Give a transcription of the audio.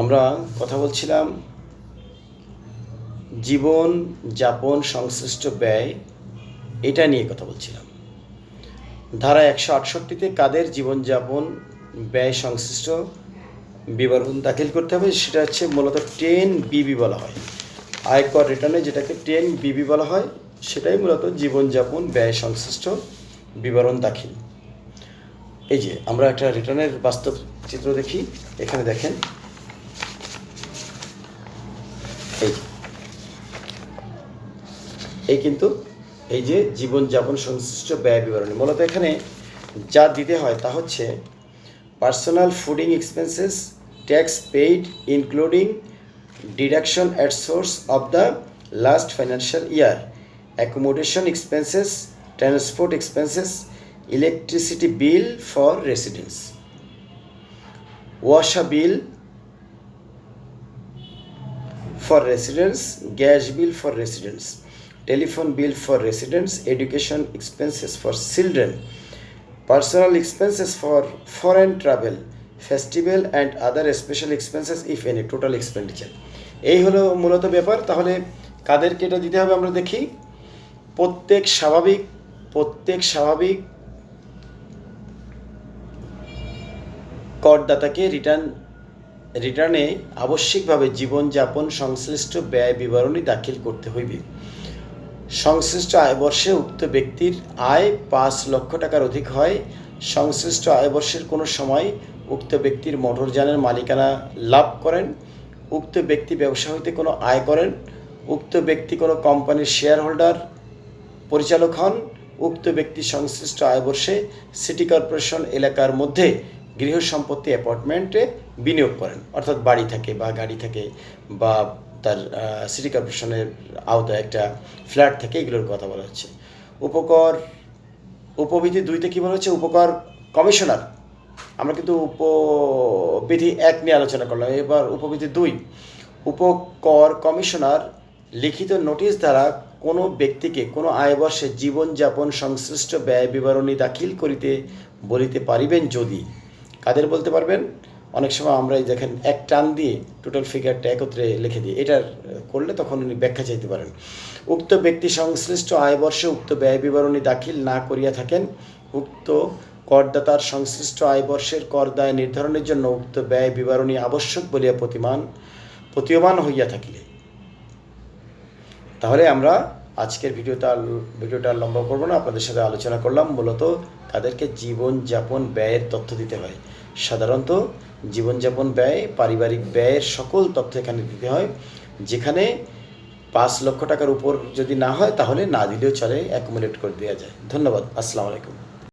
আমরা কথা বলছিলাম, জীবন যাপন সংশ্লিষ্ট ব্যয়, এটা নিয়ে কথা বলছিলাম। ধারা একশো আটষট্টিতে কাদের জীবনযাপন ব্যয় সংশ্লিষ্ট বিবরণ দাখিল করতে হবে, সেটা হচ্ছে মূলত টেন বিবি বলা হয়। আয়কর রিটার্নে যেটাকে টেন বিবি বলা হয়, সেটাই মূলত জীবনযাপন ব্যয় সংশ্লিষ্ট বিবরণ দাখিল। এই যে, আমরা একটা রিটার্নের বাস্তব চিত্র দেখি, এখানে দেখেন। এই এই কিন্তু এই যে জীবনযাপন সংশ্লিষ্ট ব্যয় বিবরণী। মূলত এখানে যা দিতে হয় তা হচ্ছে personal fooding expenses tax paid including deduction at source of the last financial year accommodation expenses transport expenses electricity bill for residence ওয়াশা bill for residents, gas bill for residents, telephone bill for residents, education expenses for children, personal expenses for foreign travel, festival and other special expenses if any total expenditure. এই হলো মূলত ব্যাপার তাহলে কাদেরকে এটা দিতে হবে আমরা দেখি প্রত্যেক স্বাভাবিক প্রত্যেক স্বাভাবিক করদাতাকে রিটার্ন রিটার্নে আবশ্যিকভাবে জীবনযাপন সংশ্লিষ্ট ব্যয় বিবরণী দাখিল করতে হইবে। সংশ্লিষ্ট আয়বর্ষে উক্ত ব্যক্তির আয় পাঁচ লক্ষ টাকার অধিক হয়। সংশ্লিষ্ট আয়বর্ষের কোনো সময় উক্ত ব্যক্তির মোটরযানের মালিকানা লাভ করেন। উক্ত ব্যক্তি ব্যবসা হইতে কোনো আয় করেন। উক্ত ব্যক্তি কোনো কোম্পানির শেয়ার হোল্ডার পরিচালক হন। উক্ত ব্যক্তি সংশ্লিষ্ট আয়বর্ষে সিটি কর্পোরেশন এলাকার মধ্যে গৃহ সম্পত্তি অ্যাপার্টমেন্টে বিনিয়োগ করেন। অর্থাৎ বাড়ি থাকে বা গাড়ি থাকে বা তার সিটি কর্পোরেশনের আওতায় একটা ফ্ল্যাট থাকে এগুলোর কথা বলা হচ্ছে। উপকর, উপবিধি দুইতে কী বলা হচ্ছে? উপকর কমিশনার আমরা কিন্তু উপবিধি এক নিয়ে আলোচনা করলাম। এবার উপবিধি দুই, উপকর কমিশনার লিখিত নোটিশ দ্বারা কোনো ব্যক্তিকে কোনো আয়বর্ষে জীবনযাপন সংশ্লিষ্ট ব্যয় বিবরণী দাখিল করিতে বলিতে পারিবেন যদি। কাদের বলতে পারবেন? অনেক সময় আমরা দেখেন এক টান দিয়ে টোটাল ফিগারটা একত্রে লিখে দিই। এটার করলে তখন উনি ব্যাখ্যা চাইতে পারেন। উক্ত ব্যক্তি সংশ্লিষ্ট আয়বর্ষে উক্ত ব্যয় বিবরণী দাখিল না করিয়া থাকেন, উক্ত করদাতার সংশ্লিষ্ট আয়বর্ষের কর দায় নির্ধারণের জন্য উক্ত ব্যয় বিবরণী আবশ্যক বলিয়া প্রতিমান, প্রতীয়মান হইয়া থাকিলে। তাহলে আমরা আজকের ভিডিওটা ভিডিওটা লম্বা করব না, আপনাদের সাথে আলোচনা করলাম। মূলত তাদেরকে জীবনযাপন ব্যয়ের তথ্য দিতে হয়। সাধারণত জীবনযাপন ব্যয়, পারিবারিক ব্যয়ের সকল তথ্য এখানে দিতে হয়। যেখানে পাঁচ লক্ষ টাকার উপর যদি না হয়, তাহলে না দিলেও চলে অ্যাকুমুলেট করে দেওয়া যায়। ধন্যবাদ, আসসালামু আলাইকুম।